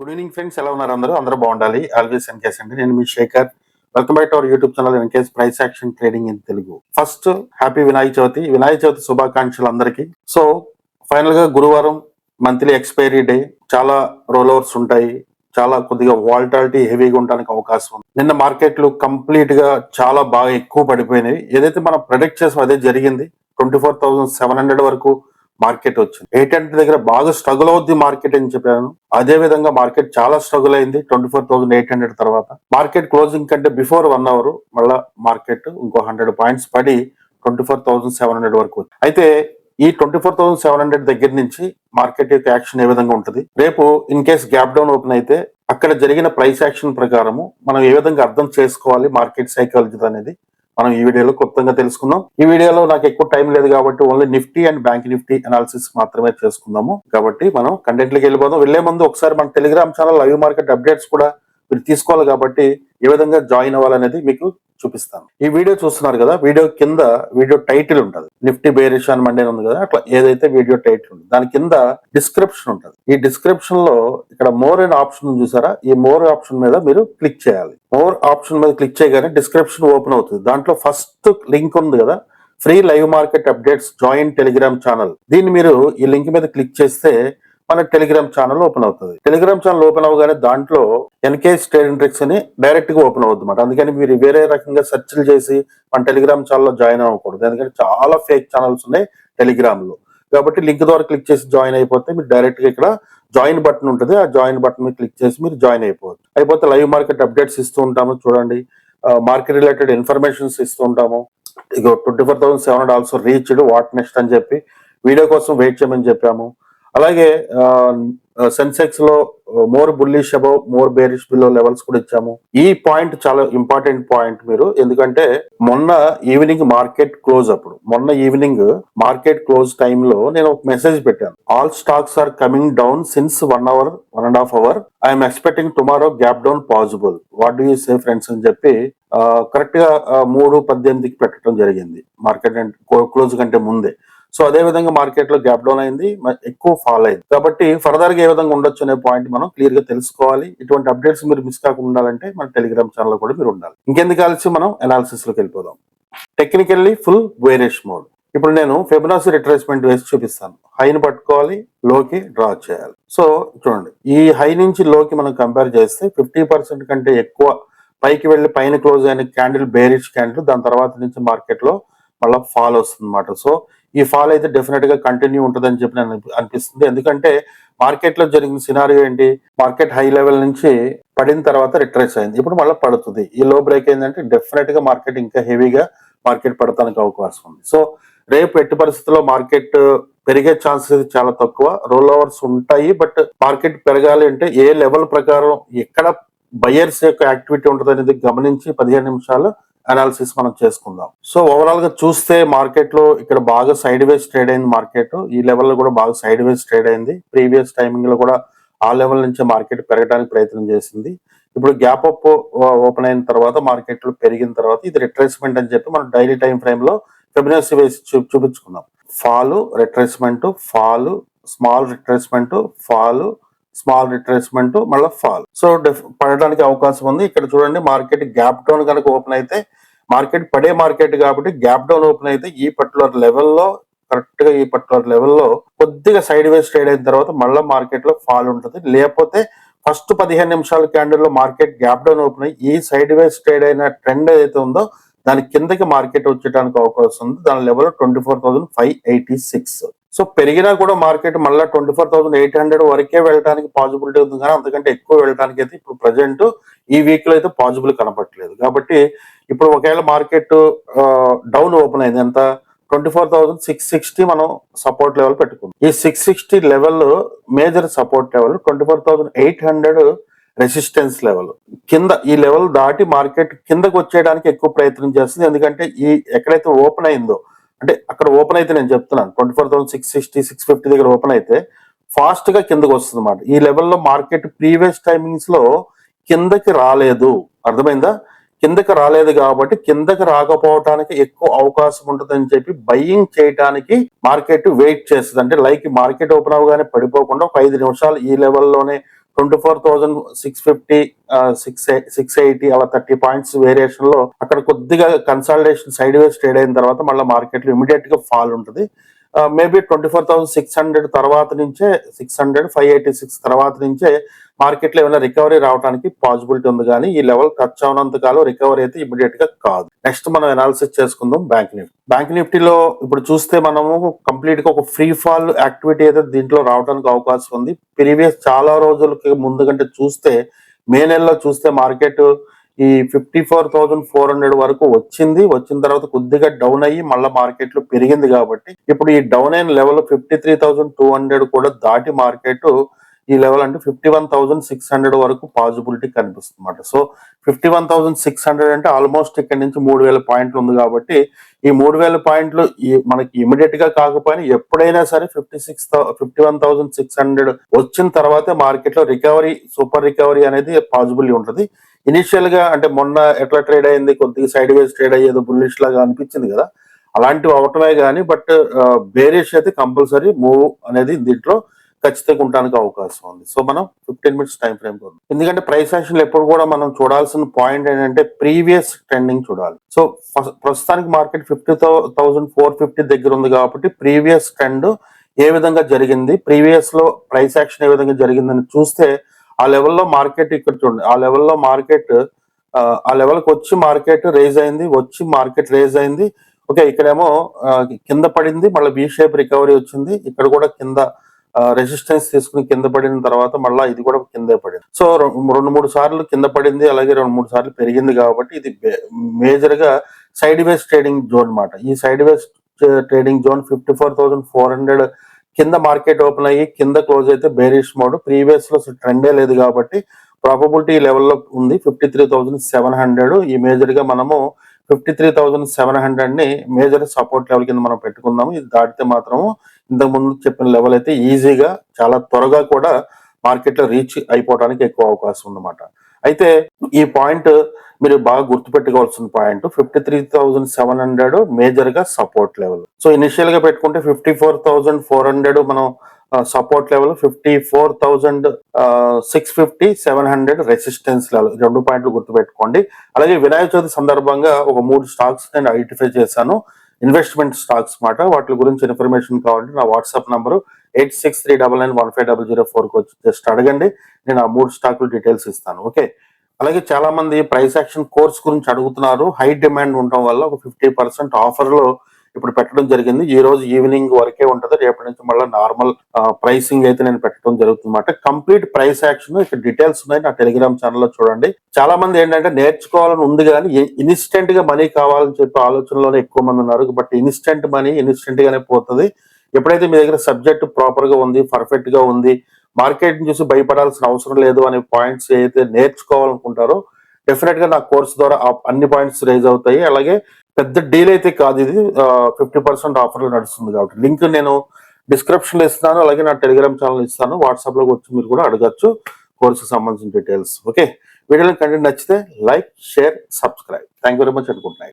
Good evening friends ఎలా ఉన్నారు అందరూ? అందరూ బాగుండాలి. ఆల్వేస్ ఎన్కేస్ అండి. నేను మీ Shekhar. Welcome back to our YouTube channel NKS price action trading in Telugu first happy Vinayaka Chavithi Vinayaka Chavithi శుభాకాంక్షలు అందరికీ. సో ఫైనల్గా గురువారం మంత్లీ ఎక్స్పైరీ డే చాలా రోల్ ఓవర్స్ ఉంటాయి. చాలా కొద్దిగా వాల్టాలిటీ హెవీగా ఉండడానికి అవకాశం ఉంది. నిన్న మార్కెట్లు కంప్లీట్గా చాలా బాగా ఎక్కువ పడిపోయినాయి. ఏదైతే మనం ప్రొడక్ట్ చేసాం అదే జరిగింది. Twenty four thousand seven hundred వరకు మార్కెట్ వచ్చింది. ఎయిట్ హండ్రెడ్ దగ్గర బాగా స్ట్రగుల్ అవుద్ది మార్కెట్ అని చెప్పాను. అదే విధంగా మార్కెట్ చాలా స్ట్రగుల్ అయింది. Twenty four thousand eight hundred తర్వాత మార్కెట్ క్లోజింగ్ కంటే బిఫోర్ వన్ అవర్ మళ్ళా మార్కెట్ ఇంకో హండ్రెడ్ పాయింట్స్ పడి twenty four thousand seven hundred వరకు అయితే ఈ twenty four thousand seven hundred దగ్గర నుంచి మార్కెట్ యొక్క యాక్షన్ ఏ విధంగా ఉంటుంది? రేపు in case gap down open అయితే అక్కడ జరిగిన ప్రైస్ యాక్షన్ ప్రకారము మనం ఏ విధంగా అర్థం చేసుకోవాలి? మార్కెట్ సైకాలజీ అనేది మనం ఈ వీడియోలో క్లుప్తంగా తెలుసుకుందాం. ఈ వీడియోలో నాకు ఎక్కువ టైం లేదు కాబట్టి only Nifty and bank Nifty analysis మాత్రమే చేసుకుందాము. కాబట్టి మనం కంటెంట్లోకి వెళ్ళిపోదాం. వెళ్ళే ముందు ఒకసారి మన Telegram channel live market updates కూడా మీరు తీసుకోవాలి కాబట్టి ఏ విధంగా జాయిన్ అవ్వాలనేది మీకు చూపిస్తాను. ఈ వీడియో చూస్తున్నారు కదా వీడియో కింద వీడియో టైటిల్ ఉంటుంది. నిఫ్టీ బేరిష్ అని మండే ఉంది కదా అట్లా ఏదైతే వీడియో టైటిల్ ఉంది దాని కింద డిస్క్రిప్షన్ ఉంటుంది. ఈ డిస్క్రిప్షన్లో ఇక్కడ మోర్ అండ్ ఆప్షన్ చూసారా? ఈ మోర్ ఆప్షన్ మీద మీరు క్లిక్ చేయాలి. మోర్ ఆప్షన్ మీద క్లిక్ చేయగానే డిస్క్రిప్షన్ ఓపెన్ అవుతుంది. దాంట్లో ఫస్ట్ లింక్ ఉంది కదా free live market updates joint Telegram channel. దీన్ని మీరు ఈ లింక్ మీద క్లిక్ చేస్తే మన టెలిగ్రామ్ ఛానల్ ఓపెన్ అవుతుంది. టెలిగ్రామ్ ఛానల్ ఓపెన్ అవగానే దాంట్లో ఎన్కేఎస్ స్టేట్ ట్రిక్స్ అని డైరెక్ట్గా ఓపెన్ అవుతుంది అనమాట అందుకని మీరు వేరే రకంగా సెర్చ్లు చేసి మన టెలిగ్రామ్ ఛానల్లో జాయిన్ అవ్వకూడదు. ఎందుకంటే చాలా ఫేక్ ఛానల్స్ ఉన్నాయి టెలిగ్రామ్లో కాబట్టి లింక్ ద్వారా క్లిక్ చేసి జాయిన్ అయిపోతే మీరు డైరెక్ట్గా ఇక్కడ జాయిన్ బటన్ ఉంటుంది. ఆ జాయిన్ బటన్ మీద క్లిక్ చేసి మీరు జాయిన్ అయిపోవచ్చు. అయిపోతే లైవ్ మార్కెట్ అప్డేట్స్ ఇస్తూ ఉంటాము చూడండి. మార్కెట్ రిలేటెడ్ ఇన్ఫర్మేషన్స్ ఇస్తూ ఉంటాము. ఇక twenty four thousand seven hundred also reached what next అని చెప్పి వీడియో కోసం వెయిట్ చేయమని చెప్పాము. అలాగే సెన్సెక్స్లో more bullish above more bearish below levels కూడా ఇచ్చాము. ఈ పాయింట్ చాలా ఇంపార్టెంట్ పాయింట్ మీరు. ఎందుకంటే మొన్న ఈవినింగ్ మార్కెట్ క్లోజ్ అప్పుడు మొన్న ఈవినింగ్ మార్కెట్ క్లోజ్ టైంలో నేను ఒక మెసేజ్ పెట్టాను. All stocks are coming down since one hour one and half hour I'm expecting tomorrow gap down possible what do you say friends అని చెప్పి కరెక్ట్గా మూడు పద్దెనిమిదికి పెట్టడం జరిగింది. మార్కెట్ క్లోజ్ కంటే ముందే. సో అదే విధంగా మార్కెట్లో గ్యాప్ డౌన్ అయింది ఎక్కువ ఫాల్ అయింది. కాబట్టి ఫర్దర్గా ఏ విధంగా ఉండొచ్చు అనే పాయింట్ మనం క్లియర్గా తెలుసుకోవాలి. ఇటువంటి అప్డేట్స్ మీరు మిస్ కాకుండా ఉండాలంటే మన టెలిగ్రామ్ ఛానల్ కూడా మీరు ఉండాలి. ఇంకెందుకు కలిసి మనం అనాలిసిస్లోకి వెళ్ళిపోదాం. టెక్నికల్లీ ఫుల్ వేరేష్ మోడ్ ఇప్పుడు నేను ఫెబనాసి రిట్రేస్మెంట్ వేసి చూపిస్తాను. హైని పట్టుకోవాలి లోకి డ్రా చేయాలి. సో చూడండి ఈ హై నుంచి లోకి మనం కంపేర్ చేస్తే ఫిఫ్టీ పర్సెంట్ కంటే ఎక్కువ పైకి వెళ్ళి పైన క్లోజ్ అయిన క్యాండిల్ బేరిష్ క్యాండిల్ దాని తర్వాత నుంచి మార్కెట్లో మళ్ళీ ఫాల్ వస్తుంది అనమాట సో ఈ ఫాల్ అయితే డెఫినెట్గా కంటిన్యూ ఉంటుందని చెప్పి నేను అనిపిస్తుంది. ఎందుకంటే మార్కెట్లో జరిగిన సినారియో ఏంటి? మార్కెట్ హై లెవెల్ నుంచి పడిన తర్వాత రిట్రేస్ అయింది. ఇప్పుడు మళ్ళీ పడుతుంది. ఈ లో బ్రేక్ ఏంటంటే డెఫినెట్గా మార్కెట్ ఇంకా హెవీగా మార్కెట్ పడటానికి అవకాశం ఉంది. సో రేపు ఎట్టి పరిస్థితుల్లో మార్కెట్ పెరిగే ఛాన్సెస్ చాలా తక్కువ. రోల్ ఓవర్స్ ఉంటాయి బట్ మార్కెట్ పెరగాలి అంటే ఏ లెవెల్ ప్రకారం ఎక్కడ బయర్స్ యొక్క యాక్టివిటీ ఉంటుంది అనేది గమనించి పదిహేను నిమిషాలు అనాలిసిస్ మనం చేసుకుందాం. సో ఓవరాల్గా చూస్తే మార్కెట్లో ఇక్కడ బాగా సైడ్ వేస్ ట్రేడ్ అయింది మార్కెట్ ఈ లెవెల్లో కూడా బాగా సైడ్ వేస్ ట్రేడ్ అయింది. ప్రీవియస్ టైమింగ్లో కూడా ఆ లెవెల్ నుంచి మార్కెట్ పెరగడానికి ప్రయత్నం చేసింది. ఇప్పుడు గ్యాప్ అప్ ఓపెన్ అయిన తర్వాత మార్కెట్లో పెరిగిన తర్వాత ఇది రిట్రేస్మెంట్ అని చెప్పి మనం డైలీ టైం ఫ్రేమ్లో ఫిబినెన్సీ వేసి చూపించుకుందాం fall retracement fall small retracement fall small retracement మళ్ళీ ఫాల్. సో పడడానికి అవకాశం ఉంది. ఇక్కడ చూడండి మార్కెట్ గ్యాప్ డౌన్ కనుక ఓపెన్ అయితే మార్కెట్ పడే మార్కెట్ కాబట్టి గ్యాప్ డౌన్ ఓపెన్ అయితే ఈ పర్టికులర్ లెవెల్లో కరెక్ట్గా ఈ పర్టికులర్ లెవెల్లో కొద్దిగా సైడ్ వేస్ ట్రేడ్ అయిన తర్వాత మళ్ళీ మార్కెట్లో ఫాల్ ఉంటుంది. లేకపోతే ఫస్ట్ పదిహేను నిమిషాల క్యాండిల్లో మార్కెట్ గ్యాప్ డౌన్ ఓపెన్ అయ్యి ఈ సైడ్ వేస్ ట్రేడ్ అయిన ట్రెండ్ ఏదైతే ఉందో దాని కిందకి మార్కెట్ వచ్చేటానికి అవకాశం ఉంది. దాని level twenty four thousand five eighty six. So పెరిగినా కూడా మార్కెట్ మళ్ళీ twenty four thousand eight hundred వరకే వెళ్ళడానికి పాసిబిలిటీ ఉంది కానీ అంతకంటే ఎక్కువ వెళ్ళడానికి అయితే ఇప్పుడు ప్రజెంట్ ఈ వీక్లో అయితే పాసిబుల్ కనపట్లేదు కాబట్టి ఇప్పుడు ఒకవేళ మార్కెట్ డౌన్ ఓపెన్ అయింది ఎంత? Twenty four thousand six sixty మనం సపోర్ట్ లెవెల్ పెట్టుకుంది ఈ six sixty level major support level twenty four thousand eight hundred resistance level. కింద ఈ లెవెల్ దాటి మార్కెట్ కిందకు వచ్చేయడానికి ఎక్కువ ప్రయత్నం చేస్తుంది. ఎందుకంటే ఈ ఎక్కడైతే ఓపెన్ అయిందో అంటే అక్కడ ఓపెన్ అయితే నేను చెప్తున్నాను. Twenty four thousand six sixty six fifty దగ్గర ఓపెన్ అయితే ఫాస్ట్గా కిందకు వస్తుంది అన్నమాట. ఈ లెవెల్లో మార్కెట్ ప్రీవియస్ టైమింగ్స్లో కిందకి రాలేదు. అర్థమైందా? కిందకి రాలేదు కాబట్టి కిందకి రాకపోవటానికి ఎక్కువ అవకాశం ఉంటుందని చెప్పి బయ్యింగ్ చేయటానికి మార్కెట్ వెయిట్ చేస్తుంది. అంటే లైక్ మార్కెట్ ఓపెన్ అవగానే పడిపోకుండా ఒక ఐదు నిమిషాలు ఈ లెవెల్లోనే twenty four thousand six fifty six six eighty అలా థర్టీ పాయింట్స్ వేరియేషన్లో అక్కడ కొద్దిగా కన్సాలిడేషన్ సైడ్ వేస్ ట్రేడ్ అయిన తర్వాత మళ్ళీ మార్కెట్లో ఇమీడియట్గా ఫాల్ ఉంటుంది. Maybe twenty four thousand six hundred తర్వాత నుంచే six hundred five eighty six తర్వాత నుంచే మార్కెట్లో ఏమైనా రికవరీ రావడానికి పాసిబిలిటీ ఉంది కానీ ఈ లెవెల్ టచ్ అవనంత కాలం రికవరీ అయితే ఇమీడియట్గా కాదు. నెక్స్ట్ మనం అనాలిసిస్ చేసుకుందాం బ్యాంక్ నిఫ్టీ బ్యాంక్ నిఫ్టీలో ఇప్పుడు చూస్తే మనము కంప్లీట్గా ఒక ఫ్రీ ఫాల్ యాక్టివిటీ అయితే దీంట్లో రావడానికి అవకాశం ఉంది. ప్రీవియస్ చాలా రోజులకి ముందు కంటే చూస్తే మే నెలలో చూస్తే మార్కెట్ ఈ fifty four thousand four hundred వరకు వచ్చింది. వచ్చిన తర్వాత కొద్దిగా డౌన్ అయ్యి మళ్ళీ మార్కెట్లో పెరిగింది కాబట్టి ఇప్పుడు ఈ డౌన్ అయిన level fifty three thousand two hundred కూడా దాటి మార్కెట్ ఈ లెవెల్ అంటే fifty one thousand six hundred వరకు పాసిబిలిటీ కనిపిస్తుంది అన్నమాట so fifty one thousand six hundred అంటే ఆల్మోస్ట్ ఇక్కడ నుంచి మూడు వేల పాయింట్లు ఉంది కాబట్టి ఈ మూడు వేల పాయింట్లు ఈ- మనకి ఇమీడియట్గా కాకపోయినా ఎప్పుడైనా సరే fifty six fifty one thousand six hundred వచ్చిన తర్వాతే మార్కెట్లో రికవరీ సూపర్ రికవరీ అనేది పాసిబిలిటీ ఉంటుంది. ఇనిషియల్గా అంటే మొన్న ఎట్లా ట్రేడ్ అయింది కొద్దిగా సైడ్ వేస్ ట్రేడ్ అయ్యేది బుల్లిష్ లాగా అనిపించింది కదా అలాంటివి అవటమే కానీ బట్ బేరిష్ అయితే కంపల్సరీ మూవ్ అనేది దీంట్లో ఖచ్చితంగా ఉండడానికి అవకాశం ఉంది. సో మనం ఫిఫ్టీన్ మినిట్స్ టైం ఫ్రేమ్ ఉంది ఎందుకంటే ప్రైస్ యాక్షన్ ఎప్పుడు కూడా మనం చూడాల్సిన పాయింట్ ఏంటంటే ప్రీవియస్ ట్రెండింగ్ చూడాలి. సో ప్రస్తుతానికి market fifty thousand four fifty దగ్గర ఉంది కాబట్టి ప్రీవియస్ ట్రెండ్ ఏ విధంగా జరిగింది ప్రీవియస్లో ప్రైస్ యాక్షన్ ఏ విధంగా జరిగిందని చూస్తే ఆ లెవెల్లో మార్కెట్ ఇక్కడ చూడండి. ఆ లెవెల్లో మార్కెట్ ఆ లెవెల్కి వచ్చి మార్కెట్ రేజ్ అయింది వచ్చి మార్కెట్ రేజ్ అయింది. ఓకే ఇక్కడేమో కింద పడింది మళ్ళీ బీ షేప్ రికవరీ వచ్చింది. ఇక్కడ కూడా కింద రెసిస్టెన్స్ తీసుకుని కింద పడిన తర్వాత మళ్ళీ ఇది కూడా కిందే పడింది. సో రెండు మూడు సార్లు కింద పడింది అలాగే రెండు మూడు సార్లు పెరిగింది కాబట్టి ఇది మేజర్గా సైడ్ వేస్ ట్రేడింగ్ జోన్ మాట. ఈ sideways trading zone fifty four thousand four hundred కింద మార్కెట్ ఓపెన్ అయ్యి కింద క్లోజ్ అయితే బేరిష్ మోడ్ ప్రీవియస్లో ట్రెండే లేదు కాబట్టి ప్రాబబిలిటీ లెవెల్లో ఉంది fifty three thousand seven hundred ఈ మేజర్గా మనము ఫిఫ్టీ త్రీ థౌసండ్ సెవెన్ హండ్రెడ్ని మేజర్ సపోర్ట్ లెవెల్ కింద మనం పెట్టుకుందాము. ఇది దాటితే మాత్రము ఇంతకు ముందు చెప్పిన లెవెల్ అయితే ఈజీగా చాలా త్వరగా కూడా మార్కెట్లో రీచ్ అయిపోవడానికి ఎక్కువ అవకాశం ఉందన్నమాట. అయితే ఈ పాయింట్ మీరు బాగా గుర్తుపెట్టుకోవాల్సిన point fifty three thousand seven hundred మేజర్గా సపోర్ట్ లెవెల్ సో ఇనిషియల్గా పెట్టుకుంటే fifty four thousand four hundred మనం support level fifty four thousand six fifty seven hundred resistance level రెండు పాయింట్లు గుర్తుపెట్టుకోండి. అలాగే వినాయక చవితి సందర్భంగా ఒక మూడు స్టాక్స్ నేను ఐడెంటిఫై చేశాను. ఇన్వెస్ట్మెంట్ స్టాక్స్ మాట. వాటి గురించి ఇన్ఫర్మేషన్ కావాలంటే నా WhatsApp number eight six three double nine one five double zero ఫోర్కి వచ్చి జస్ట్ అడగండి. నేను ఆ మూడు స్టాకులు డీటెయిల్స్ ఇస్తాను. ఓకే? అలాగే చాలా మంది ప్రైస్ యాక్షన్ కోర్స్ గురించి అడుగుతున్నారు. హై డిమాండ్ ఉండటం వల్ల ఒక ఫిఫ్టీ పర్సెంట్ ఆఫర్లో ఇప్పుడు పెట్టడం జరిగింది. ఈ రోజు ఈవినింగ్ వరకే ఉంటుంది. రేపటి నుంచి మళ్ళీ నార్మల్ ప్రైసింగ్ అయితే నేను పెట్టడం జరుగుతుంది అనమాట కంప్లీట్ ప్రైస్ యాక్షన్ ఇక్కడ డీటెయిల్స్ ఉన్నాయి నా టెలిగ్రామ్ ఛానల్లో చూడండి. చాలా మంది ఏంటంటే నేర్చుకోవాలని ఉంది కానీ ఇన్స్టెంట్గా మనీ కావాలని చెప్పి ఆలోచనలోనే ఎక్కువ మంది ఉన్నారు. బట్ ఇన్స్టెంట్ మనీ ఇన్స్టెంట్ గానే పోతుంది. ఎప్పుడైతే మీ దగ్గర సబ్జెక్ట్ ప్రాపర్గా ఉంది పర్ఫెక్ట్గా ఉంది మార్కెట్ చూసి భయపడాల్సిన అవసరం లేదు అనే పాయింట్స్ ఏదైతే నేర్చుకోవాలనుకుంటారో డెఫినెట్గా నా కోర్స్ ద్వారా అన్ని పాయింట్స్ రేజ్ అవుతాయి. అలాగే పెద్ద డీల్ అయితే కాదు ఇది. ఫిఫ్టీ పర్సెంట్ ఆఫర్ నడుస్తుంది కాబట్టి. లింక్ నేను డిస్క్రిప్షన్లో ఇస్తాను అలాగే నా టెలిగ్రామ్ ఛానల్ ఇస్తాను. వాట్సాప్లో వచ్చి మీరు కూడా అడగచ్చు కోర్సుకు సంబంధించిన డీటెయిల్స్. ఓకే? వీడియోలో కంటెంట్ నచ్చితే like share subscribe. Thank very much అనుకుంటున్నాయి.